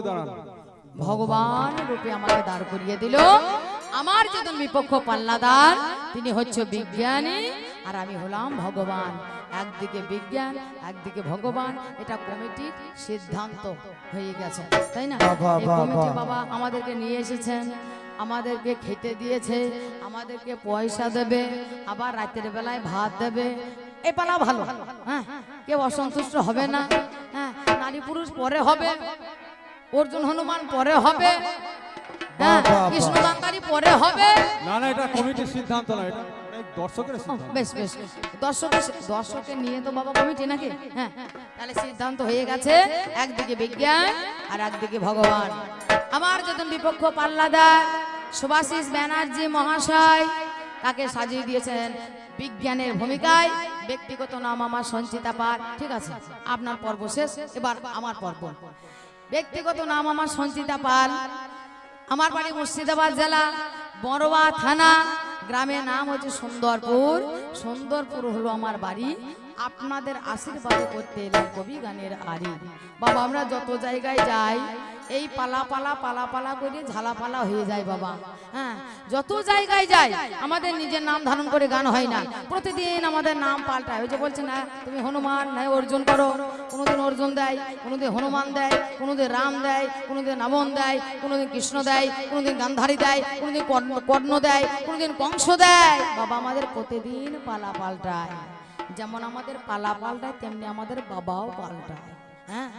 রূপে দাঁড়ান। ভগবান রূপে আমাকে দাঁড় করিয়ে দিল। আমার যেদিন বিপক্ষ পাল্লাদার তিনি হচ্ছে বিজ্ঞানী আর আমি হলাম ভগবান। একদিকে বিজ্ঞান একদিকে ভগবান। এটা কমিটির সিদ্ধান্ত হয়ে গেছে তাই না? বাবা, কমিটি বাবা আমাদেরকে নিয়ে এসেছেন আমাদেরকে খেতে দিয়েছে আমাদেরকে পয়সা দেবে আবার রাতের বেলায় ভাত দেবে। এই পালা ভালো হ্যাঁ? কেউ অসন্তুষ্ট হবে না হ্যাঁ? নারী পুরুষ পরে হবে অর্জুন হনুমান পরে হবে। হ্যাঁ বাহ। পরে হবে। না না এটা কমিটির সিদ্ধান্ত না এটা দর্শকের বেশ বেশ দর্শকের দর্শকে নিয়ে তো বাবা কমিটি নাকি? হ্যাঁ তাহলে সিদ্ধান্ত হয়ে গেছে। একদিকে বিজ্ঞান আর একদিকে ভগবান। আমার যখন বিপক্ষ পাল্লাদার সুভাষিস ব্যানার্জি মহাশয় তাকে সাজিয়ে দিয়েছেন বিজ্ঞানের ভূমিকায়। ব্যক্তিগত নাম আমার সঞ্চিতা পাল। ঠিক আছে আপনার পর্ব শেষ। এবার আমার পর্ব। ব্যক্তিগত নাম আমার সঞ্চিতা পাল। আমার বাড়ি মুর্শিদাবাদ জেলা বড়বা থানা। গ্রামের নাম হচ্ছে সুন্দরপুর। সুন্দরপুর হলো আমার বাড়ি। আপনাদের আশীর্বাদ করতে এলাম কবি গানের আরি বাবা, আমরা যত জায়গায় যাই এই পালা পালা পালা পালা করে ঝালা পালা হয়ে যায় বাবা। হ্যাঁ যত জায়গায় যায় আমাদের নিজের নাম ধারণ করে গান হয় না। প্রতিদিন আমাদের নাম পাল্টায়। ওই যে বলছে না তুমি হনুমান নাই অর্জুন করো। কোনোদিন অর্জুন দেয় কোনোদিন হনুমান দেয় কোনোদিন রাম দেয় কোনোদিন রাবণ দেয় কোনোদিন কৃষ্ণ দেয় কোনোদিন গান্ধারী দেয় কোনোদিন কর্ণ দেয় কোনোদিন কংস দেয়। বাবা আমাদের প্রতিদিন পালা পাল্টায়। যেমন আমাদের পালা পাল্টায় তেমনি আমাদের বাবাও পাল্টায়। হ্যাঁ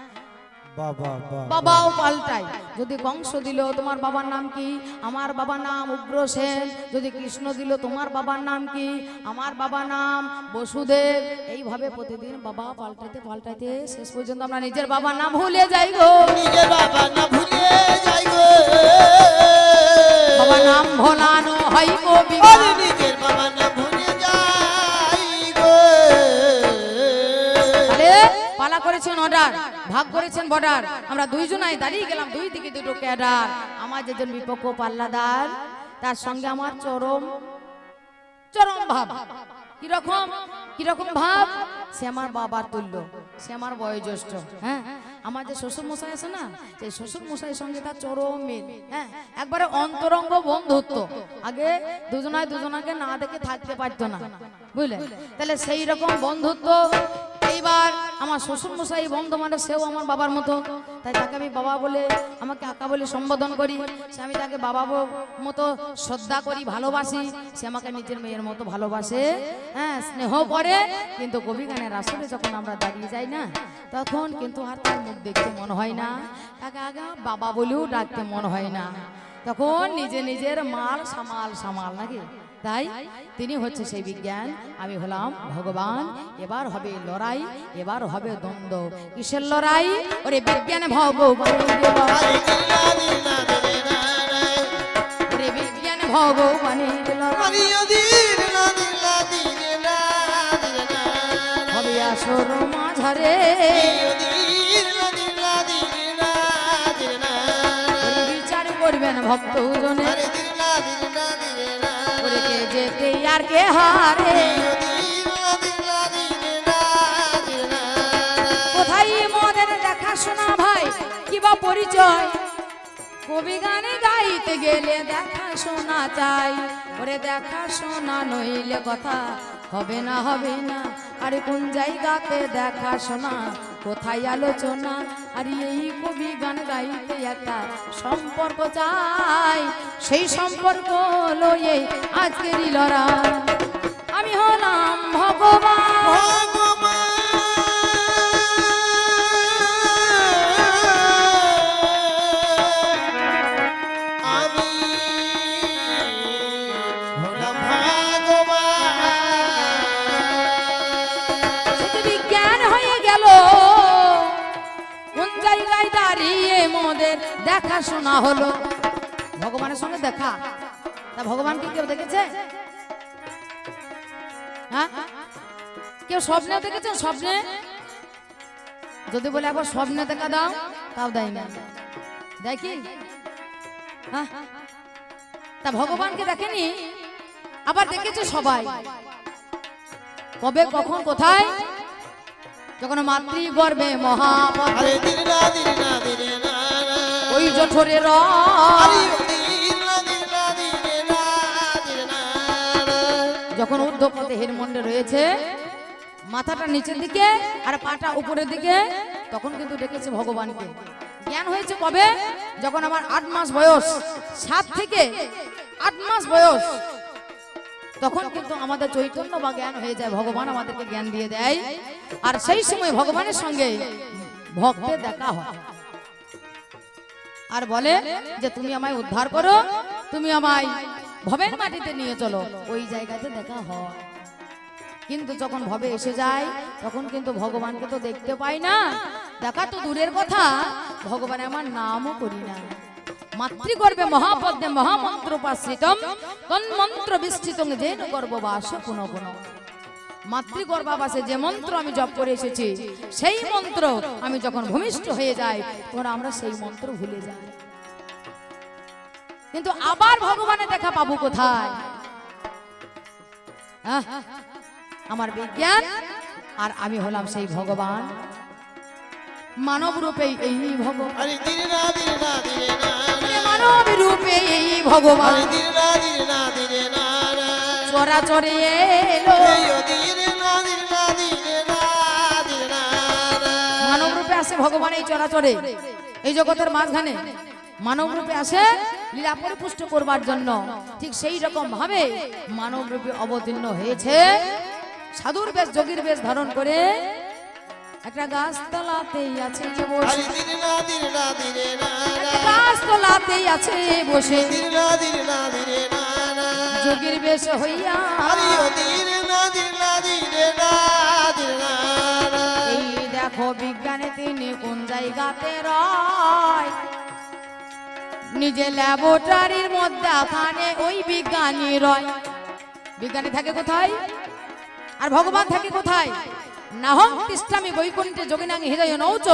বাবাও পাল্টায়। যদি কংস দিল তোমার বাবার নাম কি? আমার বাবার নাম উগ্র সেন। যদি কৃষ্ণ দিল তোমার বাবার নাম কি? আমার বাবার নাম বসুদেব। এইভাবে প্রতিদিন বাবা পাল্টাইতে পাল্টাইতে শেষ পর্যন্ত আমরা নিজের বাবার নাম ভুলে যাই গো। নিজের বাবা না ভুলে যাই গো। বাবার নাম ভোলানো হয় গো। নিজের বাবা পালা করেছেন অর্ডার ভাগ করেছেন বর্ডার আমরা দুইজনাই দাঁড়িয়ে গেলাম, দুই দিকে দুটো ক্যাডার আমার যেজন বিপক্ষ পাল্লাদার, তার সঙ্গে আমার চরম চরম ভাব। কীরকম? কীরকম ভাব? সে আমার বাবার তুল্য, সে আমার বয়োজ্যেষ্ঠ হ্যাঁ? আমার যে শ্বশুর মশাই আছে না সেই শ্বশুর মশাইয়ের সঙ্গে তার চরম মিল হ্যাঁ? একবারে অন্তরঙ্গ বন্ধুত্ব। আগে দুজনায় দুজনাকে না দেখে থাকতে পারতো না, বুঝলে? তাহলে সেই রকম বন্ধুত্ব এইবার আমার শ্বশুর মশাই বন্ধু মানে সেও আমার বাবার মতো। তাই তাকে আমি বাবা বলে, আমাকে আঁকা বলে সম্বোধন করি। সে আমি তাকে বাবা মতো শ্রদ্ধা করি, ভালোবাসি। সে আমাকে নিজের মেয়ের মতো ভালোবাসে। হ্যাঁ স্নেহ করে। কিন্তু কবি গানের আসলে যখন আমরা দাঁড়িয়ে যাই না, তখন কিন্তু আর তার মুখ দেখতে মনে হয় না। তাকে আগে বাবা বলেও ডাকতে মনে হয় না। তখন নিজে নিজের মাল সামাল সামাল নাকি? তাই তিনি হচ্ছে সেই বিজ্ঞান। আমি হলাম ভগবান। এবার হবে লড়াই, এবার হবে দ্বন্দ্ব। কিসের লড়াই? ওরে বিজ্ঞান ভগবান বিজ্ঞান ভগবানের হবে বিচার করবেন ভক্ত কে যেতে আর কে হারে? কোথায় মদের দেখাশোনা ভাই? কিবা পরিচয়? কবি গানে গাইতে গেলে দেখা শোনা চাই। ওরে দেখা শোনা নইলে কথা হবে না হবে না। আরে কোন জায়গাতে দেখা শোনা কোথায় আলোচনা? আর এই কবি গান গাইতে একটা সম্পর্ক চাই। সেই সম্পর্ক লয়ে আজকেরই লড়াই। আমি হলাম ভগবান। দেখাশোনা হলো। ভগবানের সঙ্গে দেখা। তা ভগবান কি কেউ দেখেছে? হ্যাঁ? কেউ স্বপ্নে দেখেছেন? স্বপ্নে? যদি বলে একবার স্বপ্নে দেখা দাও, তাও দেয় না। দেখি হ্যাঁ? তা ভগবানকে দেখেনি? আবার দেখেছে সবাই। কবে, কখন, কোথায়? যখন মাতৃ গর্বে ওই জঠরে র যখন ঊর্ধ্বপথে হেরমন্ডে রয়েছে মাথাটা নিচের দিকে আর পাটা উপরের দিকে তখন কিন্তু ডেকেছে ভগবানকে। জ্ঞান হয়েছে কবে? যখন আমার আট মাস বয়স সাত থেকে আট মাস বয়স তখন কিন্তু আমাদের চৈতন্য বা জ্ঞান হয়ে যায় ভগবান আমাদেরকে জ্ঞান দিয়ে দেয়। আর সেই সময় ভগবানের সঙ্গে ভক্তের দেখা হয়। আর বলে যে তুমি আমায় উদ্ধার করো, তুমি আমায় ভবের মাটিতে নিয়ে চলো। ওই জায়গাতে দেখা হয়। কিন্তু যখন ভবে এসে যায়, তখন কিন্তু ভগবানকে তো দেখতে পাই না। দেখা তো দূরের কথা, ভগবান আমার নামও করি না। মাতৃগর্ভে মহাপদ্মে মহামন্ত্র পাশ্রিতম তন্মন্ত্র বিস্তৃতং যেন গর্ভবাস পুনঃ পুনঃ মাতৃগর্ভাবাসে যে মন্ত্র আমি জপ করে এসেছি সেই মন্ত্র আমি যখন ভূমিষ্ঠ হয়ে যাই তখন আমরা সেই মন্ত্র ভুলে যাই। কিন্তু আবার ভগবানের দেখা পাবো কোথায়? আমার বিজ্ঞান আর আমি হলাম সেই ভগবান। মানব রূপে এই ভগবান। মানব রূপে এই ভগবান। না চরাচরে এলো। মানব রূপে আসে ভগবান এই চরাচরে এই জগতের মাঝখানে মানব রূপে আসে লীলা পরিপুষ্ট করবার জন্য। ঠিক সেই রকম ভাবে মানব রূপে অবতীর্ণ হয়েছে সাধুর বেশ, যোগীর বেশ ধারণ করে। একটা গাছতলাতেই আছে যে বসে। একটা গাছতলাতেই আছে বসে। যোগীর বেশ হইয়া। এই দেখো বিজ্ঞানে তিনি কোন জায়গাতে রয়? নিজে ল্যাবরেটরির মধ্যে ওখানে ওই বিজ্ঞানী রয়। বিজ্ঞানী থাকে কোথায়? আর ভগবান থাকে কোথায়? নাহং তিষ্ঠামি বৈকুণ্ঠে যোগিনাং হৃদয় নৌচ।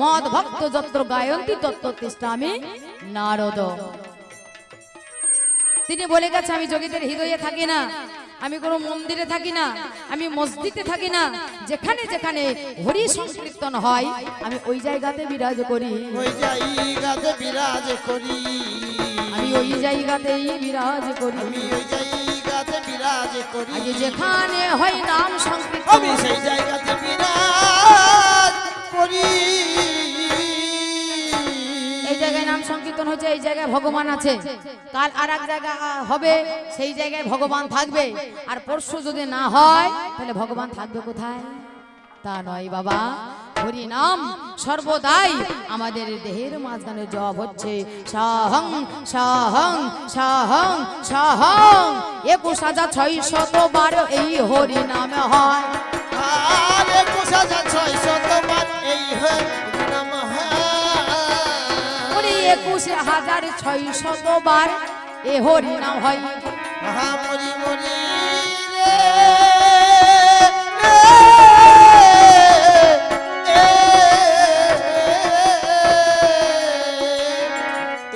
মদ ভক্ত যত্র গায়ন্তী তত্ত্ব তিষ্ঠামি নারদ। তিনি বলে গেছে আমি যোগীদের হৃদয়ে থাকি না আমি কোনো মন্দিরে থাকি না আমি মসজিদে থাকি না। যেখানে যেখানে হরি সংকীর্তন হয় আমি ওই জায়গাতে বিরাজ করি। ওই জায়গাতে বিরাজ করি। আমি ওই জায়গাতেই বিরাজ করি। আমি ওই জায়গাতে বিরাজ করি। আজ যেখানে হয় নাম সংকীর্তন। আমি সেই জায়গাতে বিরাজ করি। সংকীর্তন হচ্ছে, এই জায়গায় ভগবান আছে। কাল আর এক জায়গা হবে, সেই জায়গায় ভগবান থাকবে। আর পরশু যদি না হয়, তাহলে ভগবান থাকবে কোথায়? তা নয় বাবা। হরি নাম সর্বদাই আমাদের দেহের মাঝখানে জব হচ্ছে। সাহং সাহং সাহং সাহং। একুশ হাজার ছয় শত বারো এই হরি নামে হয় একুশ হাজার ছয়শত বার এই হরি একুশ হাজার ছয় শত বার এ হরি নাম হয় মহামরি মরি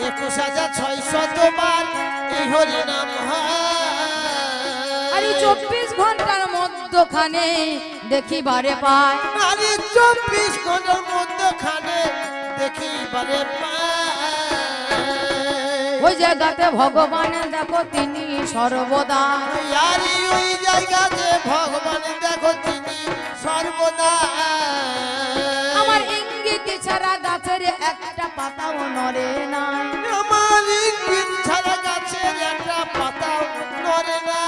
একুশ হাজার বার এই চব্বিশ ঘণ্টার মধ্যখানে দেখিবারে পায় নারী চব্বিশ দেখি বারে ওই জায়গাতে ভগবান দেখো তিনি সর্বদা। ওই জায়গাতে ভগবান দেখো তিনি সর্বদা। আমার ইঙ্গিত ছাড়া গাছের একটা পাতাও নড়ে নাই। আমার ইঙ্গিত ছাড়া গাছের একটা পাতাও নড়ে না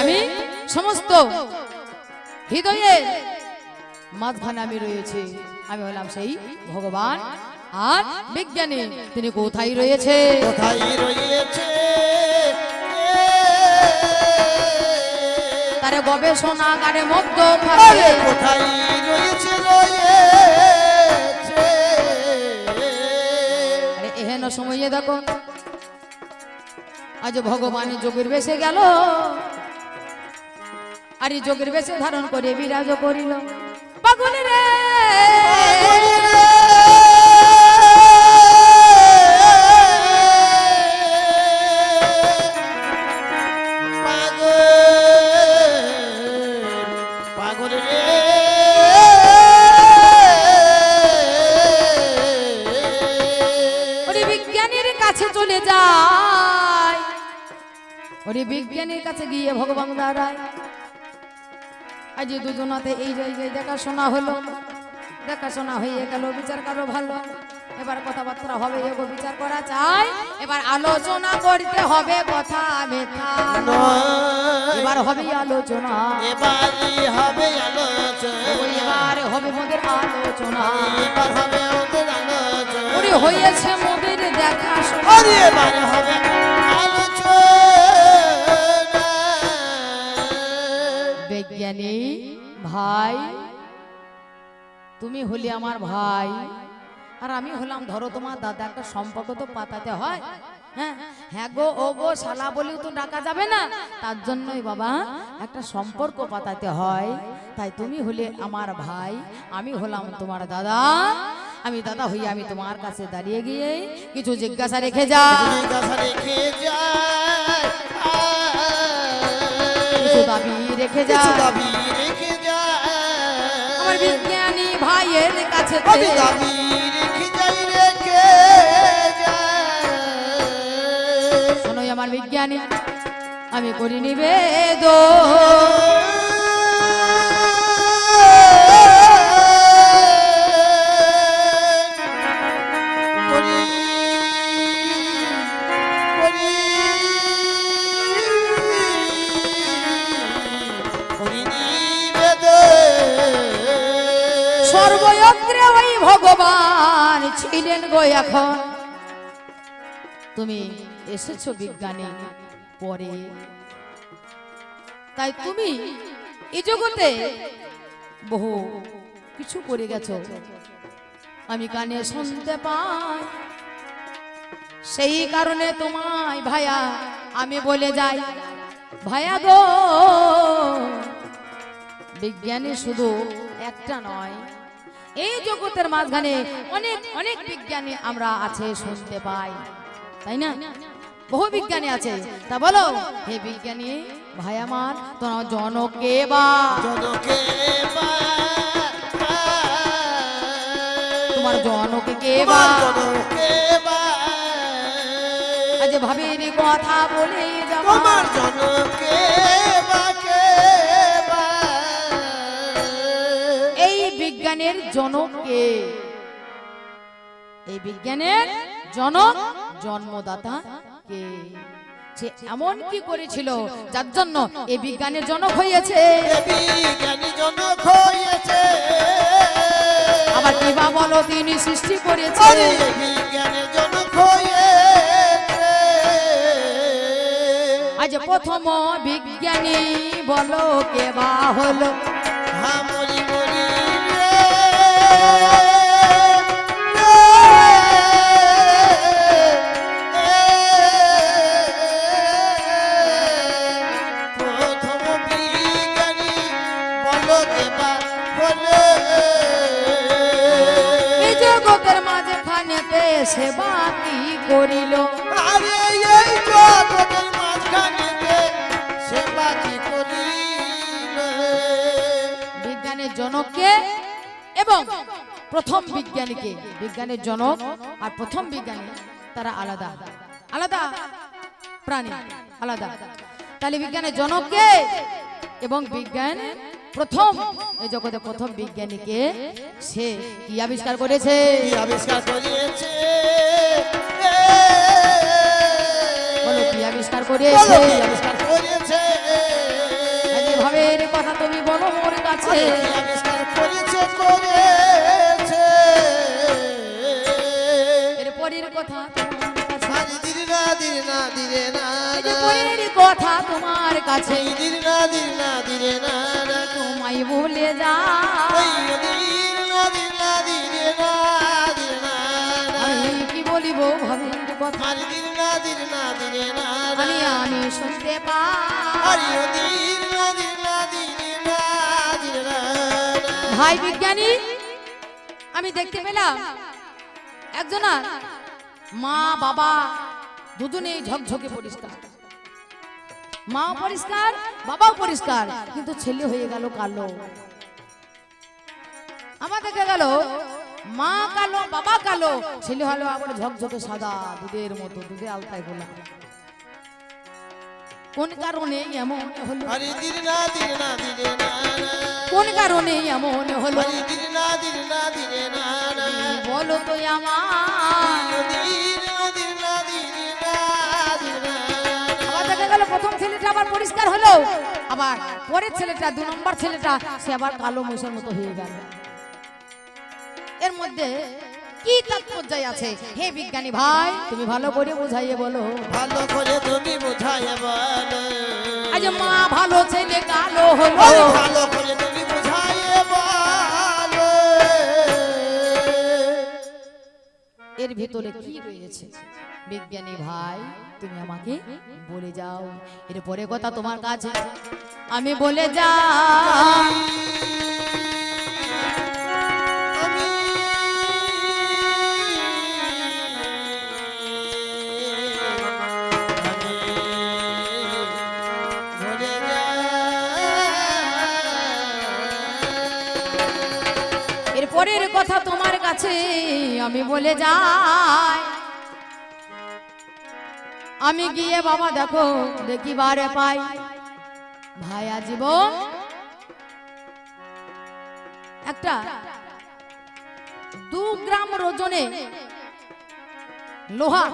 আমি সমস্ত হৃদয়ে মাঝখানে আমি রয়েছি। আমি হলাম সেই ভগবান আর বিজ্ঞানী তিনি কোথায় রয়েছে? কোথায় রয়েছে? তার গবেষণাগারে মধ্য আরে কোথায় রয়েছে রয়েছে? আরে এহেন সময়ে দেখো আজ ভগবান যোগের বেশে গেল। আর যোগের বেশে ধারণ করে বিরাজ করিল। কাছে চলে যায়। ওরে বিজ্ঞানীর কাছে গিয়ে ভগবান দাঁড়ায়। আজ দুজনাতে এই জায়গায় দেখাশোনা হলো। দেখাশোনা হয়ে গেল বিচার কারও ভালো। এবার কথাবার্তা হবে এগো বিচার করা চাই। এবার আলোচনা করতে হবে কথা মেথা এবার হবে আলোচনা। এবারই হবে আলোচনা। এবার হবে মোদের আলোচনা। এবার হবে আলোচনা হয়েছে আরে এবার হবে বিজ্ঞানী ভাই তুমি হলে আমার ভাই। আর আমি হলাম ধরো তোমার দাদা একটা সম্পর্ক তো পাতাতে হয়। হ্যাঁ হ্যাঁ গো ও গো শালা বলেও তো ডাকা যাবে না। তার জন্যই বাবা একটা সম্পর্ক পাতাতে হয়। তাই তুমি হলে আমার ভাই আমি হলাম তোমার দাদা। আমি দাদা হইয়া আমি তোমার কাছে দাঁড়িয়ে গিয়ে কিছু জিজ্ঞাসা রেখে যা জিজ্ঞাসা রেখে যায় কিছু দাবি রেখে যা দাবি রেখে যায় আমার বিজ্ঞানী ভাইয়ের কাছে দাবি রেখে যাই আমার বিজ্ঞানী আমি করি নিবেদ ভগবান ছিলেন গো এখন। তুমি এসেছ বিজ্ঞানী পরে। তাই তুমি এই জগতে বহু কিছু করে গেছো। আমি কানে শুনতে পাই। সেই কারণে তোমায় ভায়া আমি বলে যাই। ভায়া গো, বিজ্ঞানী শুধু একটা নয়। এই জগতের মাঝখানে অনেক অনেক বিজ্ঞানী আমরা আছে শুনতে পাই। তাই না? বহু বিজ্ঞানী আছে। তা বলো হে বিজ্ঞানী ভাই আমার তোমার জনকে বা জনকে তোমার জনকে কে বা আজ ভাবের কথা বলে তোমার জনকে বাকে জনককে। এই বিজ্ঞানের জনক জন্মদাতা কে সে এমন কি করেছিল যার জন্য এই বিজ্ঞানের জনক হয়েছে জনক হয়েছে আবার কি বা বলো তিনি সৃষ্টি করেছে বিজ্ঞানের জনক হয়েছে আজ প্রথম বিজ্ঞানী বলো কে বা হলো। সেবা কি করিল। আরে এই জগতের মাঝখানেতে সেবা কি করিল। বিজ্ঞানের জনককে এবং প্রথম বিজ্ঞানীকে। বিজ্ঞানের জনক আর প্রথম বিজ্ঞানী তারা আলাদা। আলাদা প্রাণী আলাদা। তাহলে বিজ্ঞানের জনককে এবং বিজ্ঞান প্রথম। এই জগতে প্রথম বিজ্ঞানীকে সে কি আবিষ্কার করেছে? আবিষ্কার করিয়েছে বলো কি আবিষ্কার করেছে? আবিষ্কার করিয়েছে আজ ভাবের কথা তুমি বলো মোর কাছে। আবিষ্কার করেছে করেছে? এর পরের কথা আজ দিন না দিন না দিরে না কথা তোমার কাছে। দিন না দিন না দিরে না তোমায় বলে যা। কি বলিব ভাবের কথা? দিন না দিন না দিরে না আমি আমি শুনতে পাই আরে দিন না দিন না দিরে না দিরে না না ভাই বিজ্ঞানী আমি দেখতে পেলাম একজনা মা বাবা দুজনেই ঝকঝকে পরিষ্কার। মা পরিষ্কার বাবাও পরিষ্কার কিন্তু ছেলে হয়ে গেল কালো। আমার দেখা গেল মা কালো বাবা কালো ছেলে হলো আবার ঝকঝকে সাদা দুধের মতো দুধে আলতায় গোলা কোন কারণে এমন হলো। কোন কারণে এমন হলো? বলো তো আমার। দেখা গেল প্রথম ছেলেটা আবার পরিষ্কার হলো। আবার পরের ছেলেটা দু নম্বর ছেলেটা সে আবার কালো মহিষের মতো হয়ে গেল। এর মধ্যে কি তাৎপর্য আছে? হে বিজ্ঞানী ভাই তুমি ভালো করে বুঝাইয়ে বলো। ভালো করে তুমি বোঝায় বলো। আজ মা ভালো ছেলে কালো হলো। ভালো করে তুমি এর ভিতরে কি রয়েছে? বিজ্ঞানী ভাই তুমি আমাকে বলে যাও। এরপরে কথা তোমার কাছে। আমি বলে যাও কথা তোমার কাছে আমি বলে যাই। আমি গিয়ে বাবা দেখো, দেখি বারে পাই। ভাইয়া জীবন। একটা দু গ্রাম ওজনে লোহা।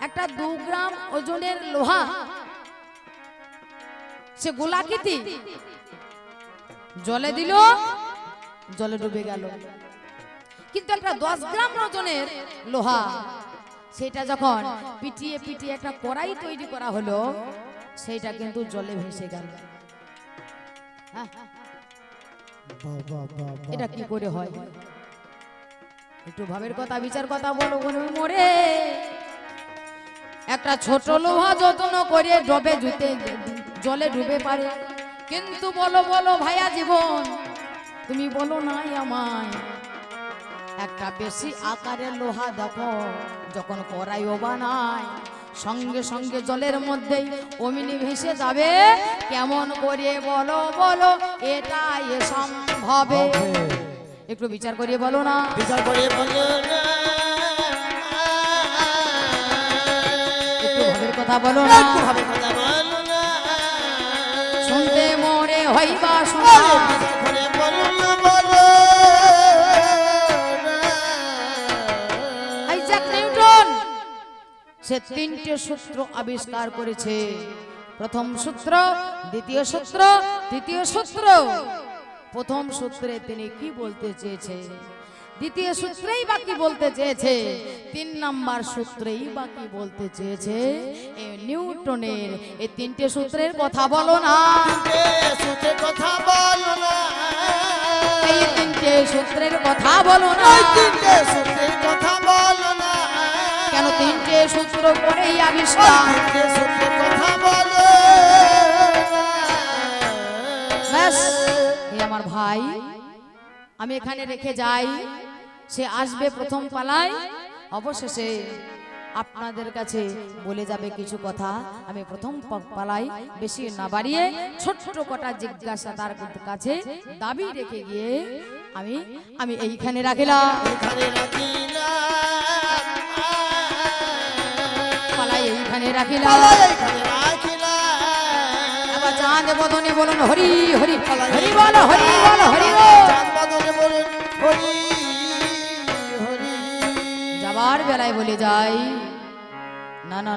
একটা দু গ্রাম ওজনের লোহা। সে গোলাকৃতি। জলে দিল। জলে ডুবে গেল। কিন্তু একটা দশ গ্রাম ওজনের লোহা সেটা যখন পিটিয়ে পিটিয়ে একটা কড়াই তৈরি করা হলো সেটা কিন্তু জলে ভেসে গেল। হ্যাঁ, এটা কি করে হয়? একটু ভাবের কথা বিচার কথা বলো বলো মরে। একটা ছোট লোহা যত্ন করে ডবে জুতে জলে ডুবে পারে। কিন্তু বলো বলো ভাইয়া জীবন তুমি বলো নাই আমায়। একটা বেশি আকারের লোহা দেখো যখন করাই বানায় সঙ্গে সঙ্গে জলের মধ্যেই অমিনি ভেসে যাবে। কেমন করে বলো বলো এটা এ সম্ভবে। একটু বিচার করিয়ে বলো না। বিচার করিয়ে বলো না। একটু ভাবের কথা বলো না। একটু কথা বলো না। শুনতে মরে হইবা ওরে সে তিনটে সূত্র আবিষ্কার করেছে। প্রথম সূত্র, দ্বিতীয় সূত্র, তৃতীয় সূত্র। প্রথম সূত্রে তিনি কি বলতে চেয়েছে? দ্বিতীয় সূত্রেই বা কি বলতে চেয়েছে? তিন নাম্বার সূত্রেই বা কি বলতে চেয়েছে? নিউটনের এই তিনটে সূত্রের কথা বলো না। কথা বলো না এই তিনটে সূত্রের কথা বলো না। তিনটে সূত্রের কথা বলো না। কেন তিনটে সূত্র ওই আবিষ্কার তিনটে কথা বলো। আমার ভাই আমি এখানে রেখে যাই। সে আসবে প্রথম পালায়। অবশেষে আপনাদের কাছে বলে যাবে কিছু কথা। আমি প্রথম পালাই বেশি না বাড়িয়ে ছোট্ট কটা জিজ্ঞাসা তার কাছে দাবি রেখে গিয়ে আমি আমি এইখানে রাখিলাম। এইখানে রাখিলাম পালা এখানে রাখিলাম আবার চাঁদ বদনে বলুন হরি হরি হরি বলো হরি বল চাঁদ বদনে বলুন হরি হরি। যাবার বেলায় বলে যাই। না না।